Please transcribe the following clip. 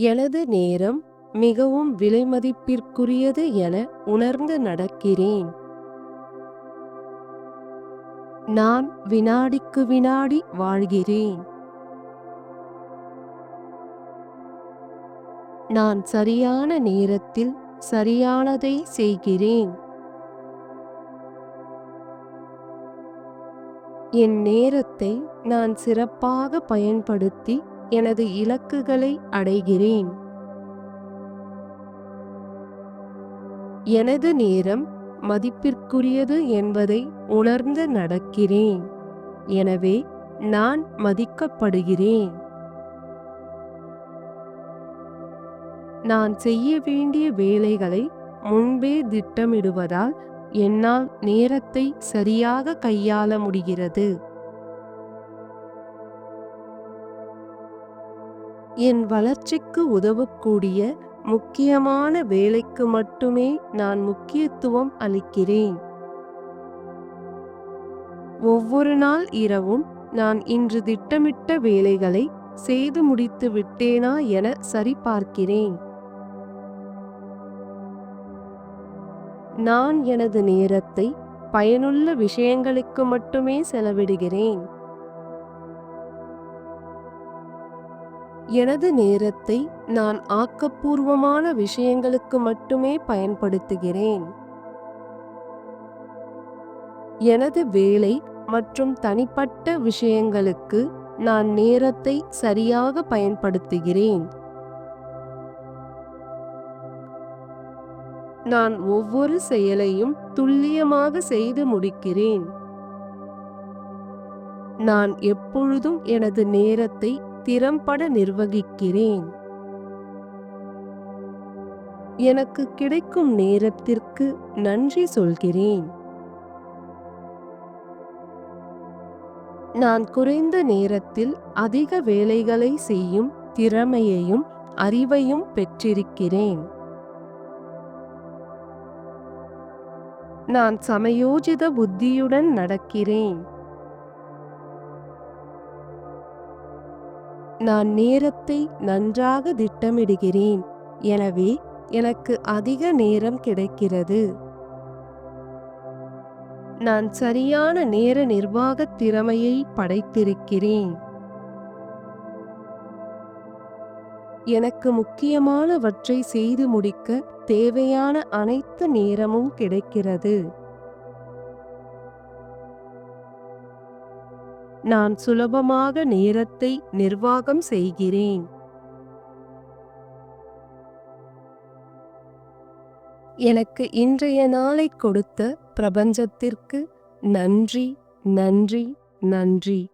எனது நேரம் மிகவும் விலைமதிப்பிற்குரியது என உணர்ந்து நடக்கிறேன். நான் வினாடிக்கு வினாடி வாழ்கிறேன். நான் சரியான நேரத்தில் சரியானதை செய்கிறேன். என் நேரத்தை நான் சிறப்பாக பயன்படுத்தி எனது இலக்குகளை அடைகிறேன். எனது நேரம் மதிப்பிற்குரியது என்பதை உணர்ந்து நடக்கிறேன். எனவே நான் மதிக்கப்படுகிறேன். நான் செய்ய வேண்டிய வேலைகளை முன்பே திட்டமிடுவதால் என்னால் நேரத்தை சரியாக கையாள முடிகிறது. என் வளர்ச்சிக்கு உதவக்கூடிய முக்கியமான வேலைக்கு மட்டுமே நான் முக்கியத்துவம் அளிக்கிறேன். ஒவ்வொரு நாள் இரவும் நான் இன்று திட்டமிட்ட வேலைகளை செய்து முடித்து விட்டேனா என சரிபார்க்கிறேன். நான் எனது நேரத்தை பயனுள்ள விஷயங்களுக்கு மட்டுமே செலவிடுகிறேன். எனது நேரத்தை நான் ஆக்கப்பூர்வமான விஷயங்களுக்கு மட்டுமே பயன்படுத்துகிறேன். எனது வேலை மற்றும் தனிப்பட்ட விஷயங்களுக்கு நான் நேரத்தை சரியாக பயன்படுத்துகிறேன். நான் ஒவ்வொரு செயலையும் துல்லியமாக செய்து முடிக்கிறேன். நான் எப்பொழுதும் எனது நேரத்தை திறம்பட நிர்வகிக்கிறேன். எனக்கு கிடைக்கும் நேரத்திற்கு நன்றி சொல்கிறேன். நான் குறைந்த நேரத்தில் அதிக வேலைகளை செய்யும் திறமையையும் அறிவையும் பெற்றிருக்கிறேன். நான் சமயோஜித புத்தியுடன் நடக்கிறேன். நான் நேரத்தை நன்றாக திட்டமிடுகிறேன். எனவே எனக்கு அதிக நேரம் கிடைக்கிறது. நான் சரியான நேர நிர்வாகத் திறமையை படைத்திருக்கிறேன். எனக்கு முக்கியமானவற்றை செய்து முடிக்க தேவையான அனைத்து நேரமும் கிடைக்கிறது. நான் சுலபமாக நேரத்தை நிர்வாகம் செய்கிறேன். எனக்கு இன்றைய நாளை கொடுத்த பிரபஞ்சத்திற்கு நன்றி நன்றி நன்றி.